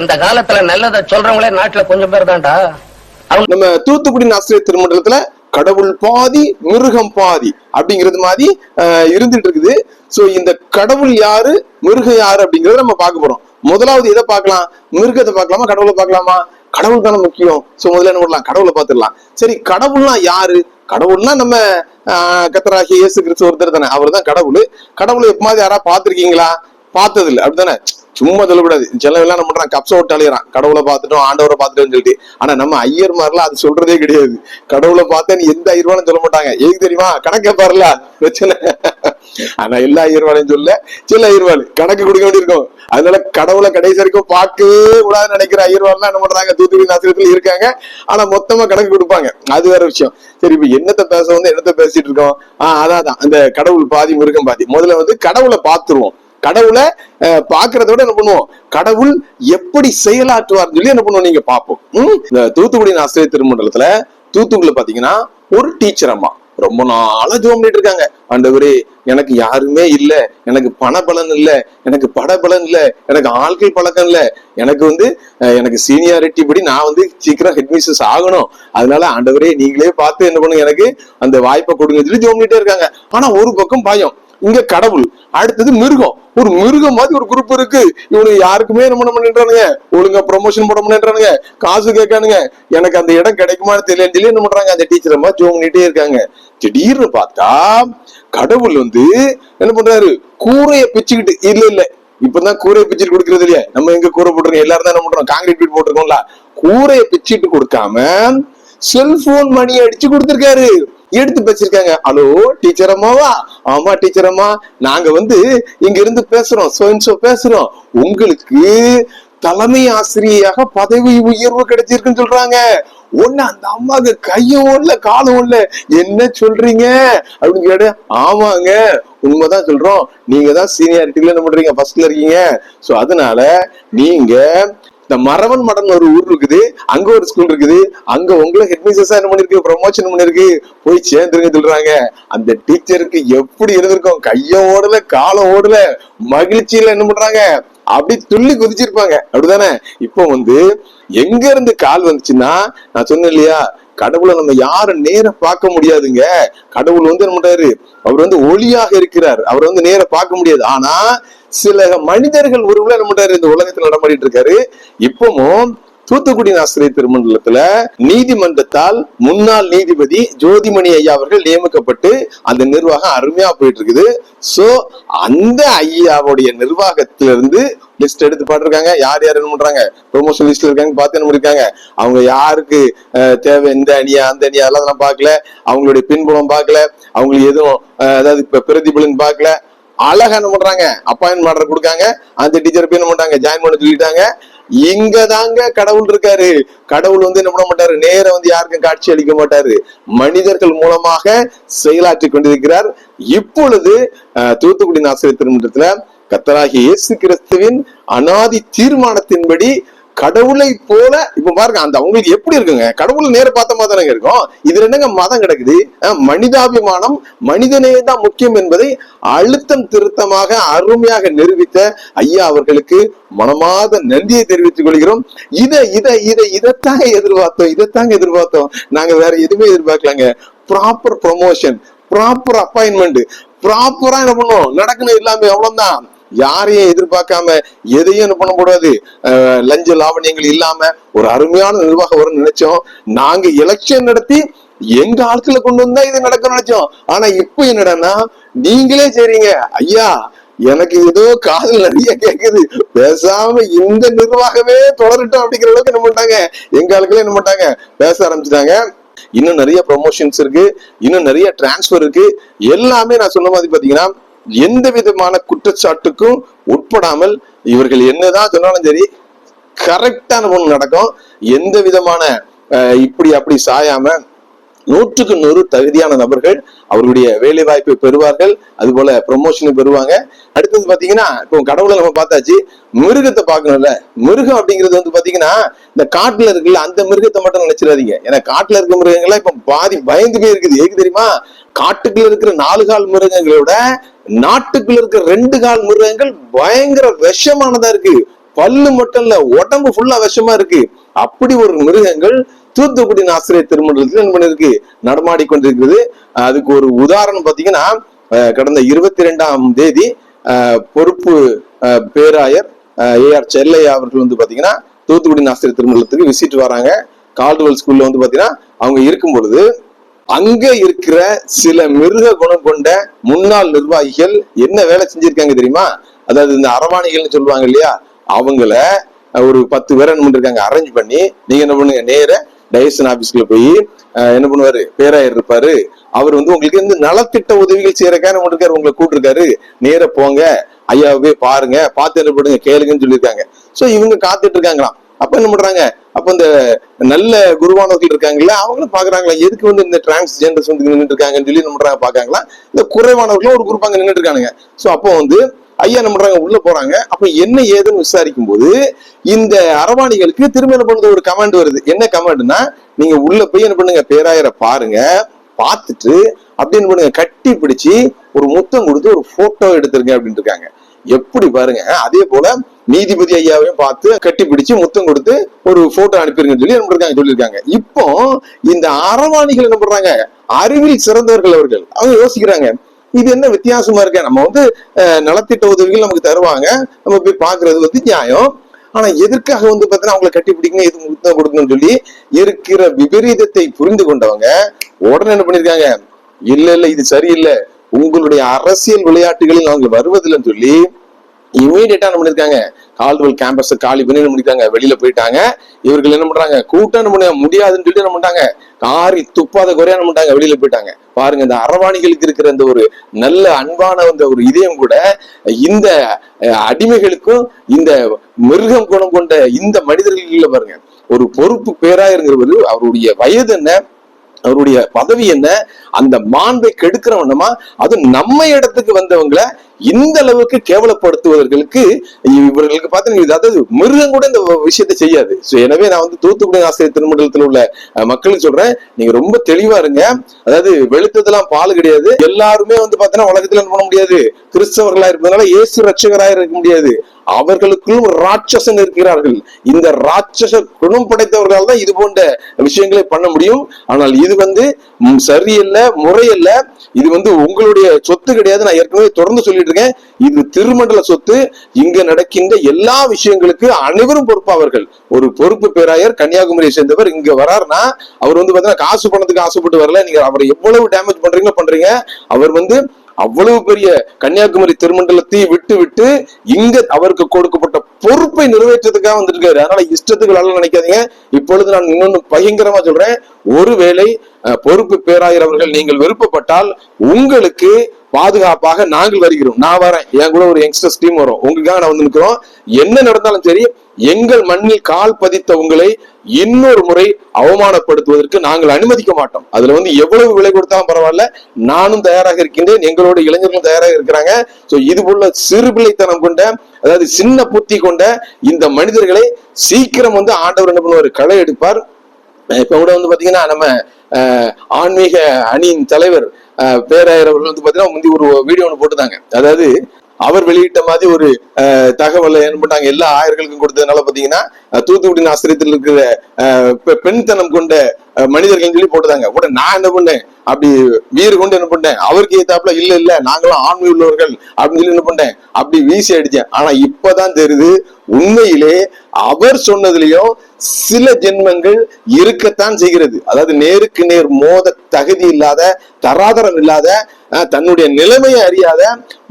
இந்த காலத்துல நல்லதை சொல்றவங்களே நாட்டுல கொஞ்சம் பேர் தான்டா. அவங்க நம்ம தூத்துக்குடி ஆசிரியர் திருமண்டலத்துல கடவுள் பாதி மிருகம் பாதி அப்படிங்கிறது மாதிரி ஆஹ், இருந்துட்டு இருக்குது. சோ இந்த கடவுள் யாரு மிருகம் யாரு அப்படிங்கறத நம்ம பார்க்க போறோம். முதலாவது எதை பார்க்கலாம்? மிருகத்தை பார்க்கலாமா? கடவுளை பார்க்கலாமா? கடவுள் தானே முக்கியம். சோ முதல்ல என்ன பண்ணலாம்? கடவுளை பார்த்துடலாம். சரி கடவுள்னா யாரு? கடவுள்னா நம்ம ஆஹ், இயேசு கிறிஸ்து ஒருத்தர் தானே. அவர் தான் கடவுள். கடவுளை எப்பமாதிரி யாரா பார்த்திருக்கீங்களா? பார்த்தது இல்லை அப்படித்தானே? சும்மா சொல்லக்கூடாது. சில எல்லாம் என்ன பண்றான் கப்ச விட்டு அழியறான் கடவுளை பார்த்துட்டோம் ஆண்டவரை பார்த்துட்டோம்னு சொல்லிட்டு. ஆனா நம்ம ஐயர் மாதிரிலாம் அது சொல்றதே கிடையாது. கடவுளை பார்த்தா நீ எந்த ஐயர்வானும் சொல்ல மாட்டாங்க. ஏது தெரியுமா? கணக்கு பாருல. பிரச்சனை. ஆனா எல்லா ஐயர்வாலையும் சொல்ல. சில ஐயர்வாள் கணக்கு கொடுக்க வேண்டியிருக்கும். அதனால கடவுளை கடைசி வரைக்கும் பார்க்கவே கூடாதுன்னு நினைக்கிற ஐயர்வாள்லாம் என்ன பண்றாங்க? தூத்துக்குடி நாசிரியத்துல இருக்காங்க. ஆனா மொத்தமா கணக்கு கொடுப்பாங்க. அது வேற விஷயம். சரி இப்ப என்னத்த பேச வந்து என்னத்த பேசிட்டு இருக்கோம்? ஆஹ் அதான் அதான். அந்த கடவுள் பாதி மிருகம் பாதி. முதல்ல வந்து கடவுளை பார்த்துருவோம். கடவுளை பாக்குறத விட என்ன பண்ணுவோம்? கடவுள் எப்படி செயலாற்றுவார்னு சொல்லி என்ன பண்ணுவோம்? நீங்க பார்ப்போம். இந்த தூத்துக்குடி ஆசிரியர் திருமண்டலத்துல தூத்துக்குள்ள பாத்தீங்கன்னா ஒரு டீச்சர் அம்மா. ரொம்ப நாளா ஜோம் பண்ணிட்டு இருக்காங்க. ஆண்டவரே எனக்கு யாருமே இல்ல. எனக்கு பண பலன் இல்ல. எனக்கு பட பலன் இல்ல. எனக்கு ஆட்கள் பழக்கம் இல்ல. எனக்கு வந்து எனக்கு சீனியாரிட்டி படி நான் வந்து சீக்கிரம் ஹெட்மிஸ்டர்ஸ் ஆகணும். அதனால ஆண்டவரே நீங்களே பார்த்து என்ன பண்ணுங்க எனக்கு அந்த வாய்ப்பை கொடுங்க சொல்லி ஜோம் பண்ணிட்டே இருக்காங்க. ஆனா ஒரு பக்கம் பயம். இங்க கடவுள் அடுத்தது மிருகம். ஒரு மிருகம் மாதிரி ஒரு குரூப் இருக்கு. இவனுக்கு யாருக்குமே என்ன பண்ண பண்ணின்றானுங்க ஒழுங்கா ப்ரொமோஷன் போட பண்ணின்றானுங்க காசு கேட்கானுங்க. எனக்கு அந்த இடம் கிடைக்குமான்னு தெரியலன்னு சொல்லி என்ன பண்றாங்க? அந்த டீச்சர் அம்மா ஜோம் பண்ணிட்டே இருக்காங்க. திடீர்னு பார்த்தா கடவுள் வந்து என்ன பண்றாரு? கூரையை பிச்சுக்கிட்டு இல்ல இல்ல. இப்பதான் கூரையை பிச்சுட்டு கொடுக்கறது இல்லையா. நம்ம எங்க கூரை போட்டுருக்கோம்? எல்லாரும் தான் என்ன பண்றோம்? காங்கிரீட் வீட் போட்டிருக்கோம்ல. கூரையை பிச்சுட்டு கொடுக்காம செல்போன் மணி அடிச்சு கொடுத்திருக்காரு. எடுத்து பேசிருக்காங்க ஹலோ டீச்சர் அம்மாவா ஆமா டீச்சர் அம்மா. நாங்க வந்து இங்க இருந்து பேசுறோம். So பேசுறோம். உங்களுக்கு தலைமை ஆசிரியாக பதவி உயர்வு கிடைச்சிருக்குன்னு சொல்றாங்க. ஒண்ணு அந்த அம்மாவுக்கு கையும் இல்ல காலும் இல்ல. என்ன சொல்றீங்க? அப்படின்னு கேட்டு ஆமாங்க. உண்மைதான் சொல்றோம். நீங்க தான் சீனியாரிட்டியில என்ன பண்றீங்க? ஃபர்ஸ்ட்ல இருக்கீங்க. சோ அதனால நீங்க இந்த மரவன் மடன் ஒரு ஊர் இருக்குது அங்க ஒரு ஸ்கூல் இருக்குது அங்க உங்களை ஹெட்மிஸ்டர்ஸா என்ன பண்ணிருக்கு ப்ரொமோஷன் பண்ணிருக்கு போய் சேர்ந்துருங்க சொல்றாங்க. அந்த டீச்சருக்கு எப்படி இருந்திருக்கும்? கைய ஓடல காலம் ஓடல மகிழ்ச்சியில என்ன பண்றாங்க? அப்படி துள்ளி குதிச்சிருப்பாங்க. அப்படிதானே இப்போ வந்து எங்க இருந்து கால் வந்துச்சுன்னா நான் சொன்னேன் இல்லையா கடவுளை நம்ம யாரும் நேர பார்க்க முடியாதுங்க. கடவுள் வந்து என்ன பண்றாரு? அவர் வந்து ஒளியாக இருக்கிறார். அவர் வந்து நேர பார்க்க முடியாது. ஆனா சில மனிதர்கள் உருவில் என்ன பண்றாரு? இந்த உலகத்துல நடமாடிட்டு இருக்காரு. இப்பவும் தூத்துக்குடி ஆசிரியர் திருமண்டலத்துல நீதிமன்றத்தால் முன்னாள் நீதிபதி ஜோதிமணி ஐயா அவர்கள் நியமிக்கப்பட்டு அந்த நிர்வாகம் அருமையா போயிட்டு இருக்குது சோ அந்த ஐயாவுடைய நிர்வாகத்திலிருந்து லிஸ்ட் எடுத்து பாட்டிருக்காங்க யார் யார் என்ன பண்றாங்க? ப்ரொமோஷன் லிஸ்ட்ல இருக்காங்க பார்த்து என்ன பண்ணிருக்காங்க? அவங்க யாருக்கு தேவை இந்த அணியா அந்த அணியா அதெல்லாம் நான் பார்க்கல. அவங்களுடைய பின்புலம் பார்க்கல. அவங்களுக்கு எதுவும் அதாவது இப்ப பிரதிபலன் பார்க்கல. அழகா என்ன பண்றாங்க? அப்பாயின்மெண்ட் ஆர்டர் கொடுக்காங்க. அந்த டீச்சர் போய் என்ன பண்றாங்க? ஜாயின் பண்ண சொல்லிட்டாங்க. இங்க தாங்க கடவுள் இருக்காரு? கடவுள் வந்து என்ன பண்ண மாட்டாரு? நேர வந்து யாருக்கும் காட்சி அளிக்க மாட்டாரு. மனிதர்கள் மூலமாக செயலாற்றி கொண்டிருக்கிறார். இப்பொழுது தூத்துக்குடி ஆசிரியர் திருமணத்துல கத்தராகிய இயேசு கிறிஸ்துவின் அனாதி தீர்மானத்தின்படி கடவுளை போல இப்ப பாருங்க அந்த அவங்களுக்கு எப்படி இருக்குங்க? கடவுளை நேர பார்த்த மாதிரி தானங்க இருக்கும்? இதுல என்னங்க மதம் கிடக்குது. மனிதாபிமானம் மனிதனே தான் முக்கியம் என்பதை அழுத்தம் திருத்தமாக அருமையாக நிரூபித்த ஐயா அவர்களுக்கு மனமாத நன்றியை தெரிவித்துக் கொள்கிறோம். இதை இதை இதை இதைத்தாங்க எதிர்பார்த்தோம் இதைத்தாங்க எதிர்பார்த்தோம். நாங்க வேற எதுவுமே எதிர்பார்க்கலாங்க. ப்ராப்பர் ப்ரொமோஷன் ப்ராப்பர் அப்பாயின்மெண்ட் ப்ராப்பரா என்ன பண்ணுவோம்? நடக்கணும் எல்லாமே அவ்வளவுதான். யாரையும் எதிர்பார்க்காம எதையும் என்ன பண்ண கூடாது லஞ்ச லாவணியங்கள் இல்லாம ஒரு அருமையான நிர்வாகம் வரும்னு நினைச்சோம். நாங்க எலெக்ஷன் நடத்தி எங்க ஆட்களை கொண்டு வந்தா இது நடக்கும் நினைச்சோம். ஆனா இப்ப என்னடான்னா நீங்களே சரிங்க ஐயா எனக்கு ஏதோ காதல் நிறைய கேக்குது. பேசாம இந்த நிர்வாகமே தொடரட்டும் அப்படிங்கிற அளவுக்கு என்ன பண்ணிட்டாங்க? எங்க ஆளுக்களே என்ன பண்ணிட்டாங்க? பேச ஆரம்பிச்சிட்டாங்க. இன்னும் நிறைய ப்ரொமோஷன்ஸ் இருக்கு. இன்னும் நிறைய டிரான்ஸ்ஃபர் இருக்கு. எல்லாமே நான் சொன்ன மாதிரி பாத்தீங்கன்னா எந்த விதமான குற்றச்சாட்டுக்கும் உட்படாமல் இவர்கள் என்னதான் சொன்னாலும் சரி கரெக்டான ஒண்ணு நடக்கும். எந்த விதமான இப்படி அப்படி சாயாம நூற்றுக்கு நூறு தகுதியான நபர்கள் அவர்களுடைய வேலை வாய்ப்பை பெறுவார்கள். அது போல ப்ரொமோஷனை பெறுவாங்க. அடுத்தது பாத்தீங்கன்னா இப்போ கடவுளை நம்ம பார்த்தாச்சு. மிருகத்தை பார்க்கணும்ல. மிருகம் அப்படிங்கிறது வந்து பாத்தீங்கன்னா இந்த காட்டுல இருக்குல்ல அந்த மிருகத்தை மட்டும் நினைச்சிடாதீங்க. ஏன்னா காட்டுல இருக்க மிருகங்கள்லாம் இப்ப பாதி பயந்து போய் இருக்குது. ஏக்கு தெரியுமா? காட்டுக்குள்ள இருக்கிற நாலு கால் மிருகங்களை விட நாட்டுக்குள்ள இருக்கிற ரெண்டு கால் மிருகங்கள் பயங்கர விஷமானதா இருக்கு. பல்லு மட்டும் இல்ல உடம்பு ஃபுல்லா விஷமா இருக்கு. அப்படி ஒரு மிருகங்கள் தூத்துக்குடி ஆசிரியர் திருமணத்தில் என்ன பண்ணிருக்கு நடமாடி கொண்டிருக்கிறது. அதுக்கு ஒரு உதாரணம் பாத்தீங்கன்னா கடந்த இருபத்தி ரெண்டாம் தேதி பொறுப்பு பேராயர் ஏ ஆர் செல்லையா அவர்கள் வந்து பாத்தீங்கன்னா தூத்துக்குடி ஆசிரியர் திருமணத்துக்கு விசிட் வராங்க. கால்டுவல் ஸ்கூல்ல வந்து பாத்தீங்கன்னா அவங்க இருக்கும் பொழுது அங்க இருக்கிற சில மிருக குணம் கொண்ட முன்னாள் நிர்வாகிகள் என்ன வேலை செஞ்சிருக்காங்க தெரியுமா? அதாவது இந்த அரவாணிகள்னு சொல்லுவாங்க இல்லையா? அவங்கள ஒரு பத்து பேர் என்ன பண்ணிருக்காங்க அரேஞ்ச் பண்ணி நீங்க என்ன பண்ணுங்க நேர டைரக்ஷன் ஆபீஸ்க்குள்ள போய் என்ன பண்ணுவாரு பேராயர் இருப்பாரு. அவர் வந்து உங்களுக்கு வந்து நலத்திட்ட உதவிகள் செய்யறக்கான உங்களுக்கு உங்களை கூட்டிருக்காரு. நேர போங்க ஐயாவே பாருங்க பார்த்து என்ன பண்ணுங்க கேளுங்கன்னு சொல்லியிருக்காங்க. சோ இவங்க காத்துட்டு இருக்காங்களாம். அப்ப என்ன பண்றாங்க அப்ப இந்த நல்ல குருவானவர்கள் இருக்காங்கல்ல அவங்களும் பாக்குறாங்களா எதுக்கு வந்து இந்த டிரான்ஸ்ஜெண்டர்ஸ் வந்து நின்றுட்டு இருக்காங்கன்னு சொல்லி என்ன பண்றாங்க பாக்காங்களா இந்த குறைவானவர்களும் ஒரு குரூப் அங்க நின்றுட்டு இருக்கானுங்க. சோ அப்போ வந்து ஐயா என்ன பண்றாங்க? உள்ள போறாங்க. அப்ப என்ன ஏதுன்னு விசாரிக்கும் போது இந்த அரவாணிகளுக்கு திருமணம் பண்ணது ஒரு கமாண்ட் வருது. என்ன கமாண்ட்னா நீங்க உள்ள போய் என்ன பண்ணுங்க? பேராயரை பாருங்க. பார்த்துட்டு அப்படின்னு பண்ணுங்க? கட்டி பிடிச்சு ஒரு முத்தம் கொடுத்து ஒரு போட்டோ எடுத்திருங்க அப்படின்னு இருக்காங்க. எப்படி பாருங்க? அதே போல நீதிபதி ஐயாவையும் பார்த்து கட்டி பிடிச்சு முத்தம் கொடுத்து ஒரு போட்டோ அனுப்பிருங்கன்னு சொல்லி என்ன பண்றாங்க சொல்லியிருக்காங்க. இப்போ இந்த அரவாணிகள் என்ன பண்றாங்க? அறிவில் சிறந்தவர்கள் அவர்கள். அவங்க யோசிக்கிறாங்க. இது என்ன வித்தியாசமா இருக்கு? நம்ம வந்து நலத்திட்ட உதவிகள் நமக்கு தருவாங்க. நம்ம போய் பாக்குறது வந்து நியாயம். ஆனா எதற்காக வந்து பாத்தீங்கன்னா அவங்களை கட்டி பிடிக்கணும் எது முத்தம் கொடுக்கணும்னு சொல்லி இருக்கிற விபரீதத்தை புரிந்து கொண்டவங்க உடனே என்ன பண்ணிருக்காங்க இல்ல இல்ல இது சரியில்லை. உங்களுடைய அரசியல் விளையாட்டுகளில் நாங்கள் வருவதில்லைன்னு சொல்லி இமீடியட்டா என்ன பண்ணிருக்காங்க கால்வெல் கேம்பஸ் காலி பண்ணி என்ன வெளியில போயிட்டாங்க. இவர்கள் என்ன பண்றாங்க? கூட்டம் பண்ண முடியாதுன்னு சொல்லி என்ன பண்றாங்க காரி துப்பாத குறையா என்ன பண்ணிட்டாங்க? வெளியில போயிட்டாங்க. பாருங்க இந்த அரவாணிகளுக்கு இருக்கிற இந்த ஒரு நல்ல அன்பான அந்த ஒரு இதயம் கூட இந்த அடிமைகளுக்கும் இந்த மிருகம் குணம் கொண்ட இந்த மனிதர்களில் பாருங்க. ஒரு பொறுப்பு பேராயிருங்கிறவர் அவருடைய வயது என்ன? அவருடைய பதவி என்ன? அந்த மாண்பை கெடுக்கிறவனமா அது நம்ம இடத்துக்கு வந்தவங்களை இந்த அளவுக்கு கேவலப்படுத்துவதற்கு இவர்களுக்கு பார்த்தீங்கன்னா அதாவது மிருகம் கூட இந்த விஷயத்தை செய்யாது. ஸோ எனவே நான் வந்து தூத்துக்குடி ஆசிரியர் திருமண்டலத்தில் உள்ள மக்களுக்கு சொல்றேன் நீங்க ரொம்ப தெளிவா இருங்க. அதாவது வெளுத்ததெல்லாம் பால் கிடையாது. எல்லாருமே வந்து பார்த்தீங்கன்னா உலகத்துல பண்ண முடியாது? கிறிஸ்தவர்களா இருப்பதனால இயேசு ரட்சகராக இருக்க முடியாது. அவர்களுக்குள்ளும் ராட்சசன் இருக்கிறார்கள். இந்த ராட்சச குணம் படைத்தவர்களால் தான் இது போன்ற விஷயங்களை பண்ண முடியும். ஆனால் இது வந்து சரியில்லை சரியல்ல. முறையல்ல. இது வந்து உங்களுடைய சொத்து கிடையாது. நான் ஏற்கனவே தொடர்ந்து சொல்லிட்டு இருக்கேன். இது திருமண்டல சொத்து. இங்க நடக்கின்ற எல்லா விஷயங்களுக்கு அனைவரும் பொறுப்பாவர்கள் ஒரு பொறுப்பு பேராயர் கன்னியாகுமரியை சேர்ந்தவர் இங்க வராருன்னா அவர் வந்து பாத்தீங்கன்னா காசு பணத்துக்கு ஆசைப்பட்டு வரல. நீங்க அவரை எவ்வளவு டேமேஜ் பண்றீங்களோ பண்றீங்க. அவர் வந்து அவ்வளவு பெரிய கன்னியாகுமரி திருமண்டலத்தை விட்டு விட்டு இங்க அவருக்கு கொடுக்கப்பட்ட பொறுப்பை நிறைவேற்றதுக்காக வந்திருக்காரு. அதனால இஷ்டத்துக்கு நல்லா நினைக்காதீங்க. இப்பொழுது நான் இன்னொன்னு பயங்கரமா சொல்றேன். ஒருவேளை பொறுப்பு பேராயர் அவர்கள் நீங்கள் விருப்பப்பட்டால் உங்களுக்கு பாதுகாப்பாக நாங்கள் வருகிறோம். நான் வரேன். என் கூட ஒரு யங்ஸ்டர்ஸ் டீம் வரும். உங்களுக்காக நான் வந்து நிற்கிறோம் என்ன நடந்தாலும் சரி எங்கள் மண்ணில் கால் பதித்த உங்களை இன்னொரு முறை அவமானப்படுத்துவதற்கு நாங்கள் அனுமதிக்க மாட்டோம். அதுல வந்து எவ்வளவு விலை கொடுத்தாலும் பரவாயில்ல. நானும் தயாராக இருக்கின்றேன். எங்களோட இளைஞர்களும் தயாராக இருக்கிறாங்க. சோ இது போல சிறுபிள்ளைத்தனம் கொண்ட அதாவது சின்ன புத்தி கொண்ட இந்த மனிதர்களை சீக்கிரம் வந்து ஆண்டவர் என்ன பண்ணுவார்? களை எடுப்பார். இப்ப கூட வந்து பாத்தீங்கன்னா நம்ம ஆன்மீக அணியின் தலைவர் அஹ், பேராயர் அவர்கள் வந்து பாத்தீங்கன்னா முந்தி ஒரு வீடியோ ஒன்று போட்டுதாங்க அதாவது அவர் வெளியிட்ட மாதிரி ஒரு தகவலை என்ன பண்ணாங்க எல்லா ஆயர்களுக்கும் கொடுத்ததுனால பாத்தீங்கன்னா தூத்துக்குடி ஆசிரியத்தில் இருக்கிற பெண்தனம் கொண்ட மனிதர்கள் சொல்லி போட்டுதாங்க. உடனே நான் என்ன பண்ணேன்? அப்படி வீறு கொண்டு என்ன பண்ணேன் அவருக்கு ஏத்தாப்புல இல்ல இல்ல நாங்களும் ஆண்மை உள்ளவர்கள். அப்படின்னு சொல்லி என்ன பண்ணேன் அப்படி வீசி அடிச்சேன் ஆனா இப்பதான் தெரியுது உண்மையிலே அவர் சொன்னதுலயும் சில ஜென்மங்கள் இருக்கத்தான் செய்கிறது. அதாவது நேருக்கு நேர் மோத தகுதி இல்லாத தராதரம் இல்லாத தன்னுடைய நிலைமையை அறியாத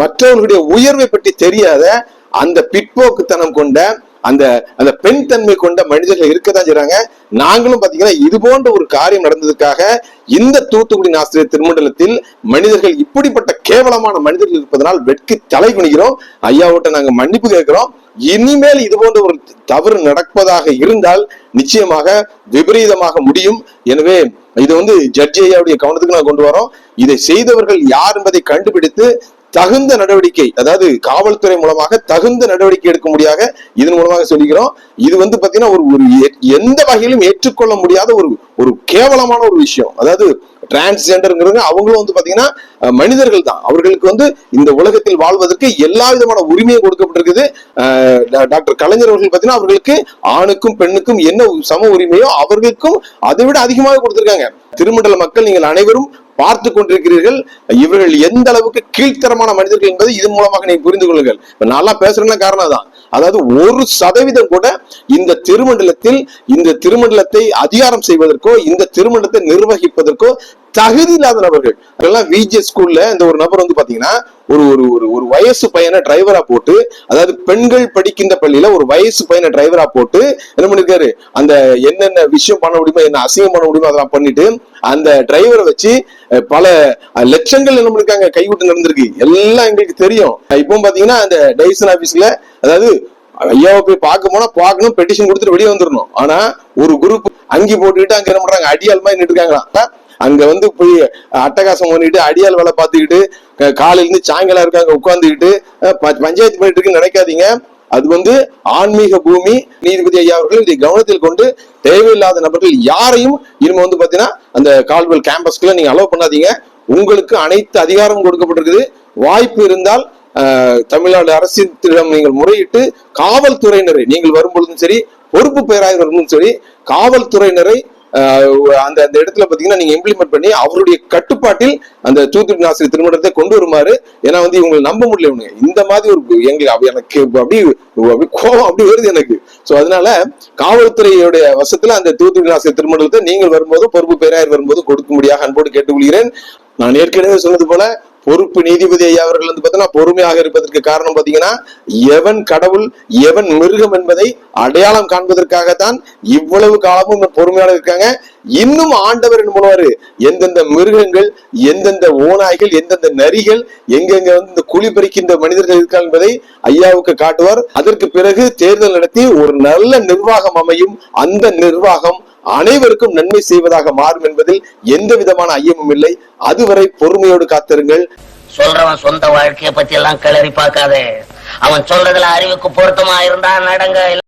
மற்றவர்களுடைய உயர்வை பற்றி தெரியாத அந்த பிற்போக்குத்தனம் கொண்ட அந்த அந்த பெண் தன்மை கொண்ட மனிதர்கள் இருக்கதான் செய்றாங்க. நாங்களும் பாத்தீங்கன்னா இது போன்ற ஒரு காரியம் நடந்ததுக்காக இந்த தூத்துக்குடி ஆசிரியர் திருமண்டலத்தில் மனிதர்கள் இப்படிப்பட்ட கேவலமான மனிதர்கள் இருப்பதனால் வெட்கி தலை குனிகிறோம். ஐயாவிட்ட நாங்க மன்னிப்பு கேட்கிறோம். இனிமேல் இது போன்ற ஒரு தவறு நடப்பதாக இருந்தால் நிச்சயமாக விபரீதமாக முடியும். எனவே இது வந்து ஜட்ஜி ஐயாவுடைய கவனத்துக்கு நான் கொண்டு வரோம். இதை செய்தவர்கள் யார் என்பதை கண்டுபிடித்து தகுந்த நடவடிக்கை அதாவது காவல்துறை மூலமாக தகுந்த நடவடிக்கை எடுக்க முடியாத இதன் மூலமாக சொல்லிக்கிறோம். இது வந்து பாத்தீங்கன்னா ஒரு ஒரு எ- எந்த வகையிலும் ஏற்றுக்கொள்ள முடியாத ஒரு ஒரு கேவலமான ஒரு விஷயம். அதாவது டிரான்ஸ்ஜெண்டர்ங்கிறது அவங்களும் வந்து பாத்தீங்கன்னா மனிதர்கள் தான். அவர்களுக்கு வந்து இந்த உலகத்தில் வாழ்வதற்கு எல்லா விதமான உரிமையும் கொடுக்கப்பட்டிருக்குது. டாக்டர் கலைஞர் அவர்கள் பாத்தீங்கன்னா அவர்களுக்கு ஆணுக்கும் பெண்ணுக்கும் என்ன சம உரிமையோ அவர்களுக்கும் அதை விட அதிகமாக கொடுத்திருக்காங்க. திருமண்டல மக்கள் நீங்கள் அனைவரும் பார்த்து கொண்டிருக்கிறீர்கள் இவர்கள் எந்த அளவுக்கு கீழ்த்தரமான மனிதர்கள் என்பதை இதன் மூலமாக நீங்க புரிந்து கொள்ளுங்கள். இப்ப நல்லா பேசுறேன்னா காரணம் தான் அதாவது ஒரு சதவீதம் கூட இந்த திருமண்டலத்தில் இந்த திருமண்டலத்தை அதிகாரம் செய்வதற்கோ இந்த திருமண்டலத்தை நிர்வகிப்பதற்கோ தகுதி இல்லாத நபர்கள் அதெல்லாம் விஜே ஸ்கூல்ல இந்த ஒரு நபர் வந்து பாத்தீங்கன்னா ஒரு ஒரு ஒரு ஒரு வயசு பையனை டிரைவரா போட்டு அதாவது பெண்கள் படிக்கின்ற பள்ளியில ஒரு வயசு பையனை டிரைவரா போட்டு என்ன பண்ணிருக்காரு? அந்த என்னென்ன விஷயம் பண்ண முடியுமோ என்ன அசிங்கம் பண்ண முடியுமோ அதெல்லாம் பண்ணிட்டு அந்த டிரைவரை வச்சு பல லட்சங்கள் என்ன பண்ணிருக்காங்க கைவிட்டு நடந்திருக்கு. எல்லாம் எங்களுக்கு தெரியும். இப்போ பாத்தீங்கன்னா அந்த டைசன் ஆபீஸ்ல அதாவது ஐயாவை போய் பார்க்க போனா பார்க்கணும் பெட்டிஷன் கொடுத்துட்டு வெளியே வந்துடணும் ஆனா ஒரு குரூப் அங்கி போட்டுக்கிட்டு அங்க என்ன பண்றாங்க அடியால் மாதிரி நின்றுருக்காங்களா அங்க வந்து போய் அட்டகாசம் பண்ணிட்டு அடியால் வேலை பார்த்துக்கிட்டு க- காலையில இருந்து சாயங்காலம் இருக்காங்க உட்கார்ந்துக்கிட்டு பஞ்சாயத்து பண்ணிட்டு இருக்குன்னு நினைக்காதீங்க. அது வந்து ஆன்மீக பூமி நீதிபதி ஐயா அவர்கள் இதை கவனத்தில் கொண்டு தேவையில்லாத நபர்கள் யாரையும் இனிமே வந்து பாத்தீங்கன்னா அந்த கால்வெல் கேம்பஸ்க்குள்ள நீங்க அலோவ் பண்ணாதீங்க. உங்களுக்கு அனைத்து அதிகாரமும் கொடுக்கப்பட்டிருக்குது. வாய்ப்பு இருந்தால் தமிழ்நாடு அரசிடம் நீங்கள் முறையிட்டு காவல்துறையினரை நீங்கள் வரும்பொழுதும் சரி பொறுப்பு பேராயர் சரி காவல்துறையினரை அந்த அந்த இடத்துல பாத்தீங்கன்னா நீங்க இம்ப்ளிமெண்ட் பண்ணி அவருடைய கட்டுப்பாட்டில் அந்த தூத்துக்குடி ஆசிரியர் திருமணத்தை கொண்டு வருமாறு. ஏன்னா வந்து இவங்களை நம்ப முடியல இவனுங்க. இந்த மாதிரி ஒரு எங்களுக்கு எனக்கு அப்படி அப்படி கோபம் அப்படி வருது எனக்கு. சோ அதனால காவல்துறையுடைய வசத்துல அந்த தூத்துக்குடி ஆசிரியர் திருமணத்தை நீங்கள் வரும்போது பொறுப்பு பேராயர் வரும்போது கொடுக்க கொடுக்கும்படியாக அன்போடு கேட்டுக்கொள்கிறேன். நான் ஏற்கனவே சொன்னது போல பொறுப்பு நீதிபதி ஐயா அவர்கள் வந்து பார்த்தீங்கன்னா பொறுமையாக இருப்பதற்கு காரணம் பாத்தீங்கன்னா எவன் கடவுள் எவன் மிருகம் என்பதை அடையாளம் காண்பதற்காகத்தான் இவ்வளவு காலமும் பொறுமையாக இருக்காங்க. இன்னும் ஆண்டவர் என்ன எந்தெந்த மிருகங்கள் எந்தெந்த ஓநாய்கள் எந்தெந்த நரிகள் எங்கெங்க வந்து இந்த குழி பறிக்கின்ற மனிதர்கள் இருக்காங்க என்பதை ஐயாவுக்கு காட்டுவார். அதற்கு பிறகு தேர்தல் நடத்தி ஒரு நல்ல நிர்வாகம் அமையும். அந்த நிர்வாகம் அனைவருக்கும் நன்மை செய்வதாக மாறும் என்பதில் எந்த விதமான ஐயமும் இல்லை. அதுவரை பொறுமையோடு காத்திருங்கள். சொல்றவன் சொந்த வாழ்க்கையை பத்தி எல்லாம் கிளறி பார்க்காதே. அவன் சொல்றதுல அறிவுக்கு பொருத்தமா இருந்தா நடங்க.